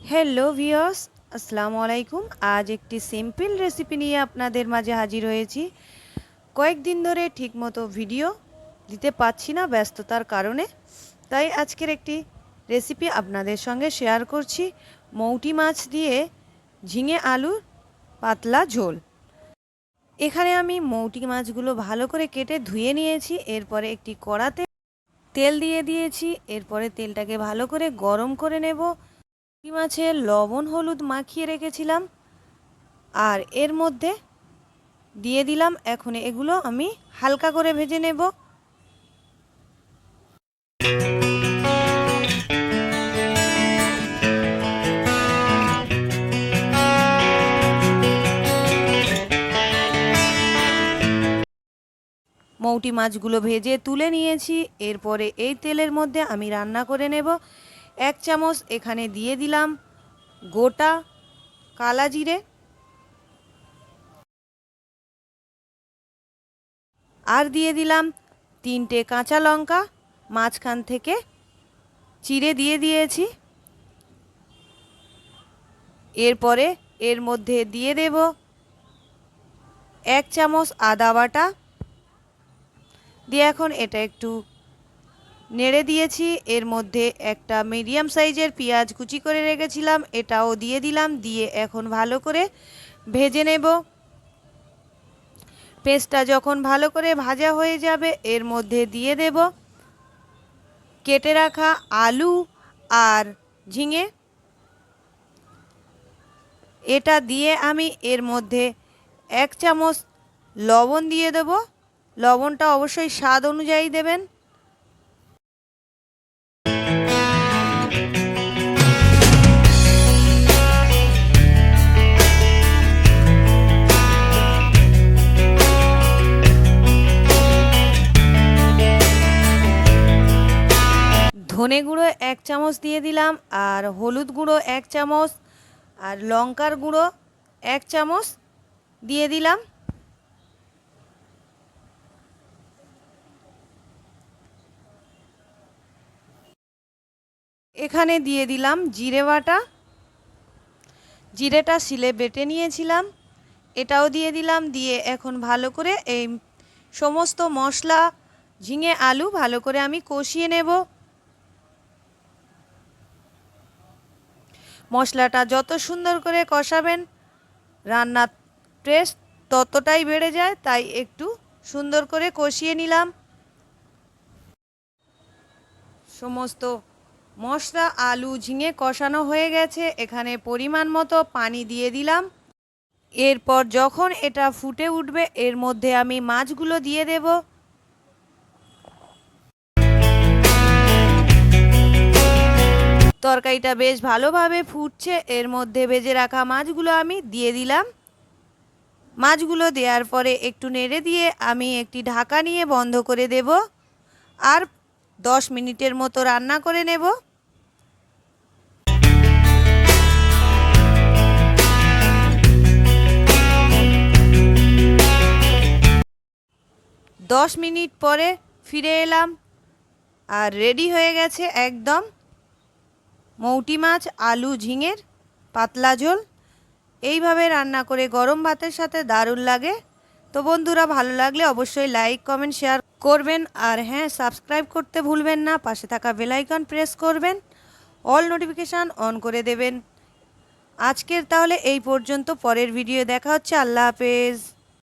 Hello ভিওস আসসালামু আলাইকুম আজ একটি সিম্পল রেসিপি নিয়ে আপনাদের মাঝে হাজির হয়েছি। কয়েকদিন ধরে ঠিকমতো ভিডিও দিতে পারছি না ব্যস্ততার কারণে। তাই আজকের একটি রেসিপি আপনাদের সঙ্গে শেয়ার করছি। মৌটি মাছ দিয়ে ঝিঙে আলুর পাতলা ঝোল। এখানে আমি মৌটি মাছগুলো ভালো করে কেটে ধুয়ে নিয়েছি। এরপরে একটি কড়াতে তেল দিয়ে দিয়েছি। এরপরে তেলটাকে ভালো করে গরম করে নেব। পুঁটি মাছে লবণ হলুদ মাখিয়ে রেখেছিলাম। আর এর মধ্যে দিয়ে দিলাম, এখন এগুলো আমি হালকা করে ভেজে নেব। মৌটি মাছগুলো ভেজে তুলে নিয়েছি। এরপরে এই তেলের মধ্যে আমি রান্না করে নেব। এক চামচ এখানে দিয়ে দিলাম গোটা কালা জিরে। আর দিয়ে দিলাম তিনটে কাঁচা লঙ্কা, মাঝখান থেকে চিড়ে দিয়ে দিয়েছি। এরপরে এর মধ্যে দিয়ে দেব এক চামচ আদা বাটা। দিয়ে এখন এটা একটু নেড়ে দিয়েছি, এর মধ্যে একটা মিডিয়াম সাইজের পেঁয়াজ কুচি করে রেখেছিলাম, এটাও দিয়ে দিলাম, দিয়ে এখন ভালো করে ভেজে নেব। পেস্টটা যখন ভালো করে ভাজা হয়ে যাবে, এর মধ্যে দিয়ে দেব কেটে রাখা আলু আর ঝিঙে। এটা দিয়ে আমি এর মধ্যে এক চামচ লবণ দিয়ে দেব। লবণটা অবশ্যই স্বাদ অনুযায়ী দেবেন। ধনে গুঁড়ো এক চামচ দিয়ে দিলাম, আর হলুদ গুঁড়ো এক চামচ, আর লঙ্কার গুঁড়ো এক চামচ দিয়ে দিলাম। এখানে দিয়ে দিলাম জিরে বাটা। জিরেটা শিলে বেটে নিয়েছিলাম, এটাও দিয়ে দিলাম, দিয়ে এখন ভালো করে এই সমস্ত মশলা, ঝিঙে আলু ভালো করে আমি কষিয়ে নেব। মশলাটা যত সুন্দর করে কষাবেন রান্নার টেস্ট ততটাই বেড়ে যায়, তাই একটু সুন্দর করে কষিয়ে নিলাম। সমস্ত মশলা আলু ঝিঙে কষানো হয়ে গেছে, এখানে পরিমাণ মতো পানি দিয়ে দিলাম। এরপর যখন এটা ফুটে উঠবে, এর মধ্যে আমি মাছগুলো দিয়ে দেব। তরকারিটা বেশ ভালোভাবে ফুটছে, এর মধ্যে ভেজে রাখা মাছগুলো আমি দিয়ে দিলাম। মাছগুলো দেওয়ার পরে একটু নেড়ে দিয়ে আমি একটি ঢাকা নিয়ে বন্ধ করে দেব আর দশ মিনিটের মতো রান্না করে নেব। দশ মিনিট পরে ফিরে এলাম আর রেডি হয়ে গেছে একদম। মৌটি মাছ, আলু, ঝিঙের, পাতলা ঝোল। এইভাবে রান্না করে গরম ভাতের সাথে দারুণ লাগে। তো বন্ধুরা, ভালো লাগলে অবশ্যই লাইক কমেন্ট শেয়ার করবেন। আর হ্যাঁ সাবস্ক্রাইব করতে ভুলবেন না। পাশে থাকা বেলাইকন প্রেস করবেন। অল নোটিফিকেশান অন করে দেবেন। আজকের তাহলে এই পর্যন্ত। পরের ভিডিও দেখা হচ্ছে। আল্লাহ হাফেজ।